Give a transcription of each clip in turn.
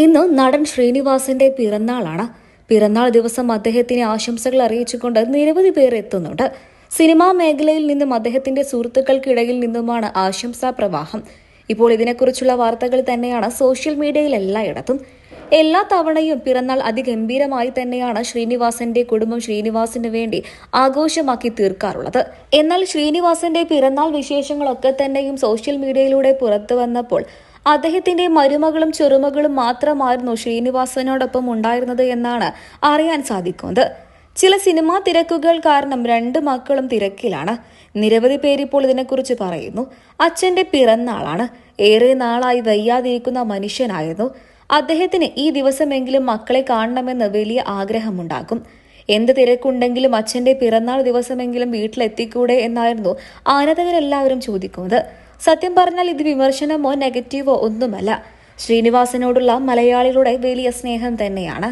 ഇന്ന് നടൻ ശ്രീനിവാസിന്റെ പിറന്നാളാണ്. പിറന്നാൾ ദിവസം അദ്ദേഹത്തിന് ആശംസകൾ അറിയിച്ചുകൊണ്ട് നിരവധി പേർ എത്തുന്നുണ്ട്. സിനിമാ മേഖലയിൽ നിന്നും അദ്ദേഹത്തിന്റെ സുഹൃത്തുക്കൾക്കിടയിൽ നിന്നുമാണ് ആശംസാ പ്രവാഹം. ഇപ്പോൾ ഇതിനെക്കുറിച്ചുള്ള വാർത്തകൾ തന്നെയാണ് സോഷ്യൽ മീഡിയയിൽ എല്ലായിടത്തും. എല്ലാ തവണയും പിറന്നാൾ അതിഗംഭീരമായി തന്നെയാണ് ശ്രീനിവാസന്റെ കുടുംബം ശ്രീനിവാസിന് വേണ്ടി ആഘോഷമാക്കി തീർക്കാറുള്ളത്. എന്നാൽ ശ്രീനിവാസന്റെ പിറന്നാൾ വിശേഷങ്ങളൊക്കെ തന്നെയും സോഷ്യൽ മീഡിയയിലൂടെ പുറത്തു വന്നപ്പോൾ അദ്ദേഹത്തിന്റെ മരുമകളും ചെറുമകളും മാത്രമായിരുന്നു ശ്രീനിവാസനോടൊപ്പം ഉണ്ടായിരുന്നത് എന്നാണ് അറിയാൻ സാധിക്കുന്നത്. ചില സിനിമാ തിരക്കുകൾ കാരണം രണ്ട് മക്കളും തിരക്കിലാണ്. നിരവധി പേരിപ്പോൾ ഇതിനെക്കുറിച്ച് പറയുന്നു. അച്ഛന്റെ പിറന്നാളാണ്. ഏറെ നാളായി വയ്യാതിരിക്കുന്ന മനുഷ്യനായിരുന്നു. അദ്ദേഹത്തിന് ഈ ദിവസമെങ്കിലും മക്കളെ കാണണമെന്ന് വലിയ ആഗ്രഹമുണ്ടാകും. എന്ത് തിരക്കുണ്ടെങ്കിലും അച്ഛന്റെ പിറന്നാൾ ദിവസമെങ്കിലും വീട്ടിലെത്തിക്കൂടെ എന്നായിരുന്നു ആരാധകരെല്ലാവരും ചോദിക്കുന്നത്. സത്യം പറഞ്ഞാൽ ഇത് വിമർശനമോ നെഗറ്റീവോ ഒന്നുമല്ല. ശ്രീനിവാസനോടുള്ള മലയാളികളുടെ വലിയ സ്നേഹം തന്നെയാണ്.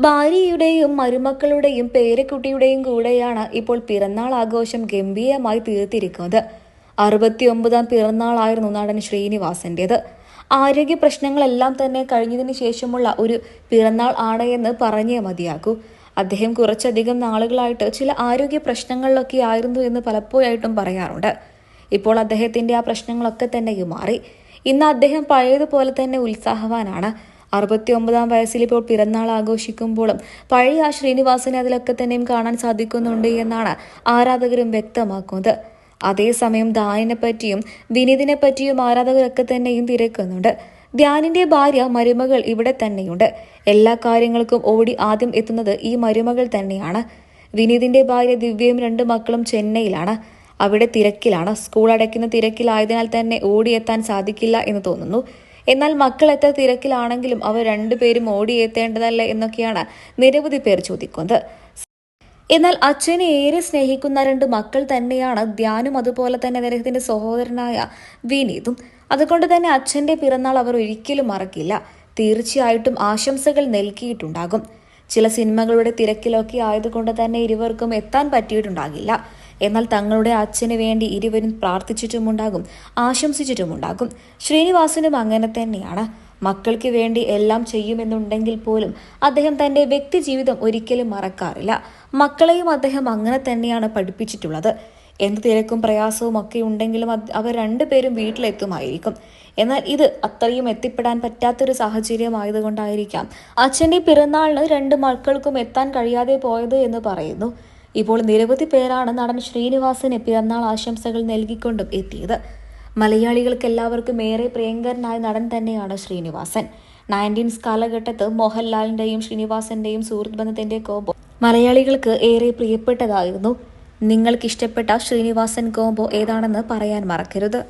ഭാര്യയുടെയും മരുമക്കളുടെയും പേരക്കുട്ടിയുടെയും കൂടെയാണ് ഇപ്പോൾ പിറന്നാൾ ആഘോഷം ഗംഭീരമായി തീർത്തിരിക്കുന്നത്. അറുപത്തിയൊമ്പതാം പിറന്നാളായിരുന്നു നടൻ ശ്രീനിവാസന്റേത്. ആരോഗ്യ പ്രശ്നങ്ങളെല്ലാം തന്നെ കഴിഞ്ഞതിന് ശേഷമുള്ള ഒരു പിറന്നാൾ ആണ് എന്ന് പറഞ്ഞേ മതിയാകൂ. അദ്ദേഹം കുറച്ചധികം നാളുകളായിട്ട് ചില ആരോഗ്യ പ്രശ്നങ്ങളിലൊക്കെ ആയിരുന്നു എന്ന് പലപ്പോഴായിട്ടും പറയാറുണ്ട്. ഇപ്പോൾ അദ്ദേഹത്തിന്റെ ആ പ്രശ്നങ്ങളൊക്കെ തന്നെ മാറി. ഇന്ന് അദ്ദേഹം പഴയതുപോലെ തന്നെ ഉത്സാഹവാനാണ്. അറുപത്തി ഒമ്പതാം വയസ്സിൽ ഇപ്പോൾ പിറന്നാൾ ആഘോഷിക്കുമ്പോഴും പഴയ ആ ശ്രീനിവാസനെ അതിലൊക്കെ തന്നെയും കാണാൻ സാധിക്കുന്നുണ്ട് എന്നാണ് ആരാധകരും വ്യക്തമാക്കുന്നത്. അതേസമയം ദാനിനെ പറ്റിയും വിനീതിനെ പറ്റിയും ആരാധകരൊക്കെ തന്നെയും തിരക്കുന്നുണ്ട്. ധ്യാനിന്റെ ഭാര്യ മരുമകൾ ഇവിടെ തന്നെയുണ്ട്. എല്ലാ കാര്യങ്ങൾക്കും ഓടി ആദ്യം എത്തുന്നത് ഈ മരുമകൾ തന്നെയാണ്. വിനീതിന്റെ ഭാര്യ ദിവ്യയും രണ്ട് മക്കളും ചെന്നൈയിലാണ്. അവിടെ തിരക്കിലാണ്. സ്കൂൾ അടയ്ക്കുന്ന തിരക്കിലായതിനാൽ തന്നെ ഓടിയെത്താൻ സാധിക്കില്ല എന്ന് തോന്നുന്നു. എന്നാൽ മക്കൾ എത്ര തിരക്കിലാണെങ്കിലും അവർ രണ്ടുപേരും ഓടിയെത്തേണ്ടതല്ലേ എന്നൊക്കെയാണ് നിരവധി പേർ ചോദിക്കുന്നത്. എന്നാൽ അച്ഛനെ ഏറെ സ്നേഹിക്കുന്ന രണ്ട് മക്കൾ തന്നെയാണ് ധ്യാനും അതുപോലെ തന്നെ അദ്ദേഹത്തിന്റെ സഹോദരനായ വിനീതും. അതുകൊണ്ട് തന്നെ അച്ഛന്റെ പിറന്നാൾ അവർ ഒരിക്കലും മറക്കില്ല. തീർച്ചയായിട്ടും ആശംസകൾ നൽകിയിട്ടുണ്ടാകും. ചില സിനിമകളുടെ തിരക്കിലൊക്കെ ആയതുകൊണ്ട് തന്നെ ഇരുവർക്കും എത്താൻ പറ്റിയിട്ടുണ്ടാകില്ല. എന്നാൽ തങ്ങളുടെ അച്ഛന് വേണ്ടി ഇരുവരും പ്രാർത്ഥിച്ചിട്ടുമുണ്ടാകും ആശംസിച്ചിട്ടുമുണ്ടാകും. ശ്രീനിവാസനും അങ്ങനെ തന്നെയാണ്. മക്കൾക്ക് വേണ്ടി എല്ലാം ചെയ്യുമെന്നുണ്ടെങ്കിൽ പോലും അദ്ദേഹം തന്റെ വ്യക്തി ജീവിതം ഒരിക്കലും മറക്കാറില്ല. മക്കളെയും അദ്ദേഹം അങ്ങനെ തന്നെയാണ് പഠിപ്പിച്ചിട്ടുള്ളത്. എന്ത് തിരക്കും പ്രയാസവും ഒക്കെ ഉണ്ടെങ്കിലും അവർ രണ്ടുപേരും വീട്ടിലെത്തുമായിരിക്കും. എന്നാൽ ഇത് അത്രയും എത്തിപ്പെടാൻ പറ്റാത്തൊരു സാഹചര്യമായതുകൊണ്ടായിരിക്കാം അച്ഛന്റെ പിറന്നാളിന് രണ്ട് മക്കൾക്കും എത്താൻ കഴിയാതെ പോയത് എന്ന് പറയുന്നു. ഇപ്പോൾ നിരവധി പേരാണ് നടൻ ശ്രീനിവാസന് പിറന്നാൾ ആശംസകൾ നൽകിക്കൊണ്ടും എത്തിയത്. മലയാളികൾക്ക് എല്ലാവർക്കും ഏറെ പ്രിയങ്കരനായ നടൻ തന്നെയാണ് ശ്രീനിവാസൻ. നയന്റീൻസ് കാലഘട്ടത്ത് മോഹൻലാലിന്റെയും ശ്രീനിവാസന്റെയും സുഹൃത്ത് ബന്ധത്തിന്റെ കോമ്പോ മലയാളികൾക്ക് ഏറെ പ്രിയപ്പെട്ടതായിരുന്നു. നിങ്ങൾക്കിഷ്ടപ്പെട്ട ശ്രീനിവാസൻ കോമ്പോ ഏതാണെന്ന് പറയാൻ മറക്കരുത്.